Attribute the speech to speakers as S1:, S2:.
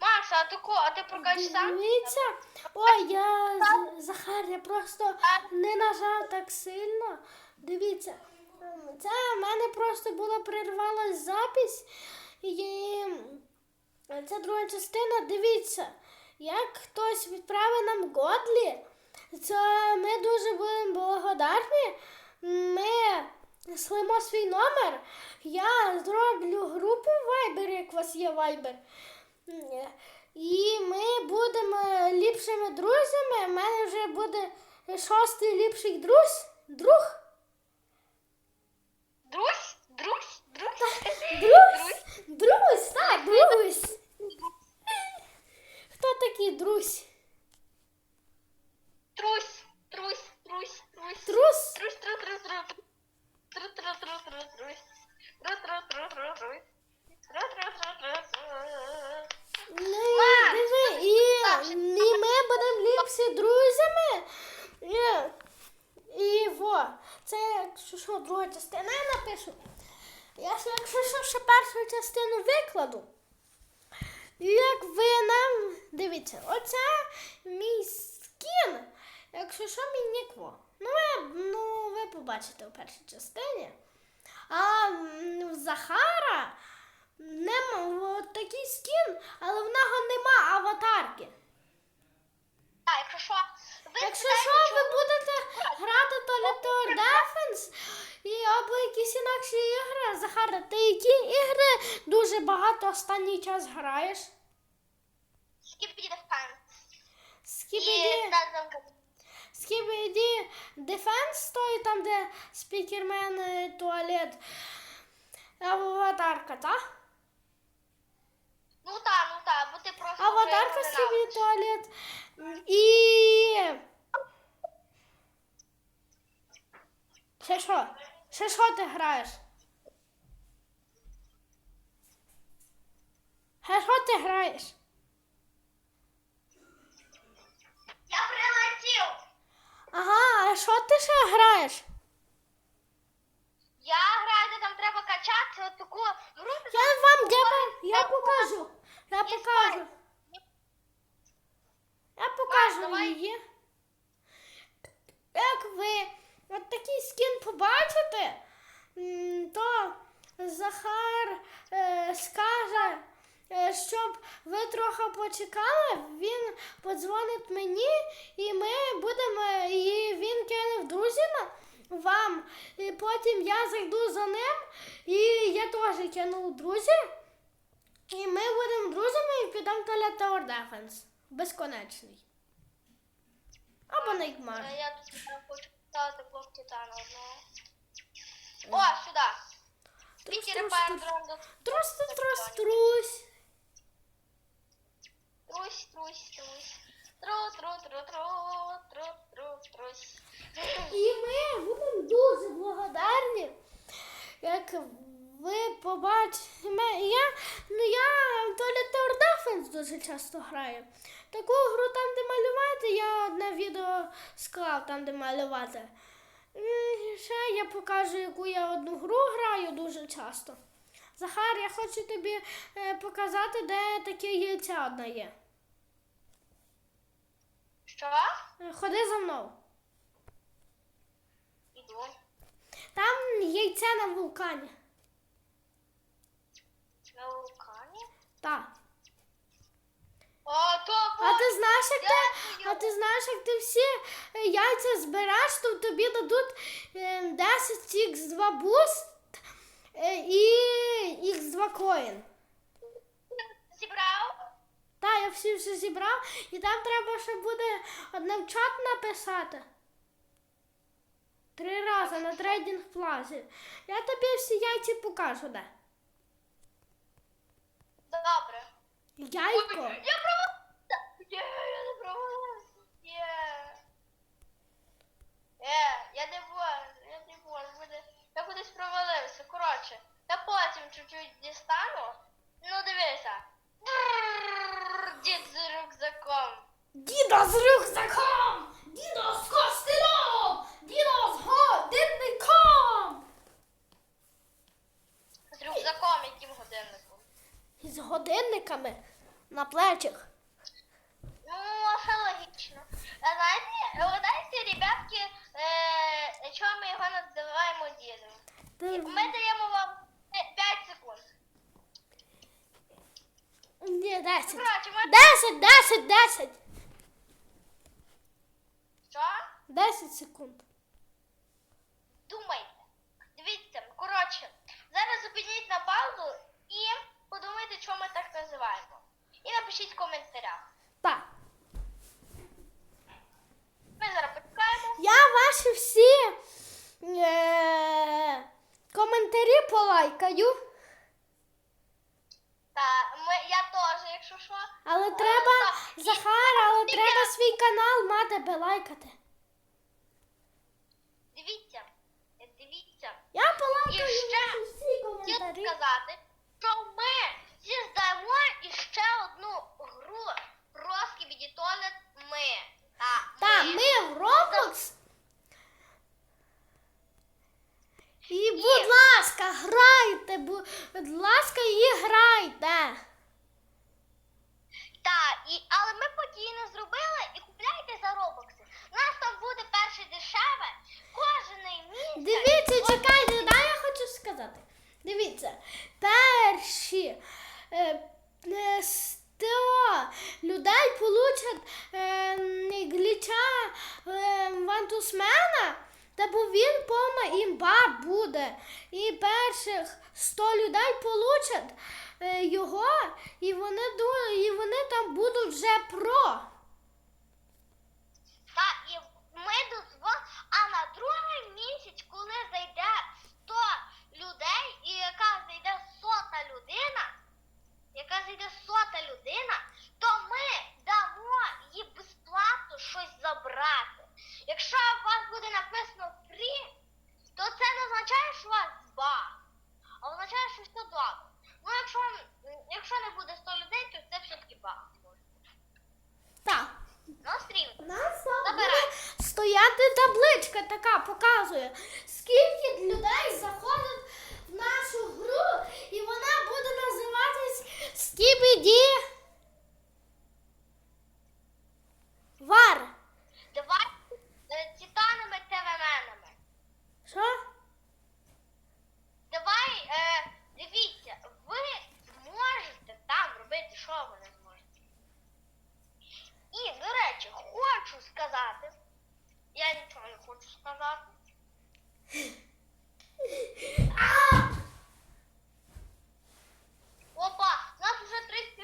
S1: Макс, а ти ко, а ти прокачиш сам?
S2: Дивіться. Ой, я Захар, я просто не нажав так сильно. Дивіться. Це в мене просто була прервалась запись. І це друга частина. Дивіться, як хтось відправив нам Годлі, це ми дуже будемо благодарні. Ми слимо свій номер. Я зроблю групу в Viber, як у вас є Viber. І ми будемо ліпшими друзями. У мене вже буде шостий ліпший друз. Друг.
S1: Друзь? Друзь? Друзь?
S2: Друзь. Друзь, так, друзь. Хто такий друзь?
S1: Трусь, трусь, трусь, трусь.
S2: Трус?
S1: Трусь, тру, тру, тру. Тру, тру, тру, тру, трусь. Тру, тру, тру, тру, трусь. Тру, тру, тру, тру, тру.
S2: Ну,
S1: Мам,
S2: диви, і, і ми будемо друзями. І, во, це якщо що, друга частина я напишу. Я якщо що, ще першу частину викладу. Як ви нам дивіться, оце мій скін. Якщо що, мій нікво. Ну, ви, ну, ви побачите у першій частині. А в Захара нема такий скін, але в нього нема аватарки.
S1: Якщо що, ви
S2: Якщо що, ви будете грати то Tower Defense і або якісь інакші ігри. Захара, ти які ігри дуже багато останній час граєш?
S1: Скіпіді Defense. І
S2: Скібіді, Скібіді Defense, той там, де спікермен е, туалет. Аватарка, так?
S1: Ну так, ну так, бо ти просто
S2: Аватарка Скібіді туалет. І. Ще що? Ще що ти граєш? Ще що ти граєш?
S1: Я прилетів!
S2: Ага, а що ти ще граєш?
S1: Я граю, де там треба качати от таку гру.
S2: Я вам я, я покажу. Я покажу. Я покажу
S1: давай.
S2: її. Як ви от такий скін побачите, м, то Захар е, скаже, е, щоб ви трохи почекали, він подзвонить мені, і ми будемо, і він кине в друзіна вам. І потім я зайду за ним, і я теж кину друзі. І ми будемо друзями і підемо до Tower Defense. Безконечний. Або Нейкмар.
S1: Я тут хочу поставити блок титану одного. О, сюди.
S2: Трус, трус, трус. Трус, трус, трус, трусь.
S1: Трусь, трусь, трусь. Тру, тру, тру, тру, тру, тру, трусь.
S2: І ми будемо дуже благодарні, як ви побачите. Я, ну я в Toilet Tower Defense дуже часто граю. Таку гру там, де малювати, я одне відео склав там, де малювати. Ще я покажу, яку я одну гру граю дуже часто. Захар, я хочу тобі е, показати, де таке яйця одне є.
S1: Що?
S2: Е, Ходи за мною.
S1: Іду.
S2: Там яйце на вулкані.
S1: На вулкані?
S2: Так.
S1: О, то
S2: А ти знаєш, як ти, а ти знаєш, як ти всі е, яйця збереш, то тобі дадуть е, 10 X2 буст е, і X2 коін.
S1: зібрав?
S2: Так, я всі вже зібрав, і там треба ще буде одне в чат написати. Три рази на трейдинг плазі. Я тобі всі яйця покажу, де.
S1: Добре.
S2: Яйко.
S1: Я провалився! Є, я не провалився! Є! Е, я не можу, я не можу, буде, я кудись провалився, коротше. Я потім чуть-чуть дістану. Ну дивися. Брррр, Дід з рюкзаком.
S2: Дідо з рюкзаком! Дідо з костелом! Дідо з годинником!
S1: З рюкзаком, яким годинником.
S2: З годинниками. на плечах.
S1: Ну, все логічно. А знаєте, ви знаєте, ребятки, е, чого ми його називаємо дідом? Ми даємо вам 5 секунд.
S2: Ні, 10.
S1: Коротше, ми...
S2: 10, 10, 10.
S1: Що?
S2: 10 секунд.
S1: Думайте. Дивіться, коротше, зараз зупиніть на паузу і подумайте, чому ми так називаємо. І напишіть в коментарях.
S2: Так.
S1: Ми зараз почекаємо.
S2: Я ваші всі е- коментарі полайкаю,
S1: Та ми, я теж, якщо що.
S2: але треба, Захар, але треба свій канал мати би лайкати.
S1: Дивіться, дивіться.
S2: Я
S1: І ще Хотів сказати, що ми зіздаємо іще одну гру про скібідітонет ми. Та,
S2: Так, ми в Roblox. І, будь ласка, грайте, будь ласка, і грайте.
S1: Та, і, але ми подійно зробили і купляйте за робокси. У нас там буде перше дешеве, кожен місяць.
S2: Дивіться, чекайте, дай я хочу сказати. Дивіться, перші е, е, 100 людей получать е, гліча е, вантусмена, та бо він повна імба буде. І перших 100 людей получать е, його, і вони, і вони там будуть вже про.
S1: Та, і ми дозволимо, а на другий місяць, коли зайде 100 людей, і яка зайде сота людина, яка зайде сота людина, то ми дамо їй безплатно щось забрати. Якщо у вас буде написано free, то це не означає, що у вас баг, а означає, що все добре. Ну, якщо, якщо не буде 100 людей, то це все-таки баг.
S2: Так.
S1: Ну, стрім.
S2: Нас
S1: Забирай.
S2: стояти табличка така показує, скільки людей заходить в нашу гру, і вона буде називатись Скібіді Вар.
S1: Давай е, титанами ТВМенами.
S2: Що?
S1: Давай, е, дивіться, ви зможете там робити, що ви не зможете. І, до речі, хочу сказати, я нічого не хочу сказати. Опа, нас вже 30,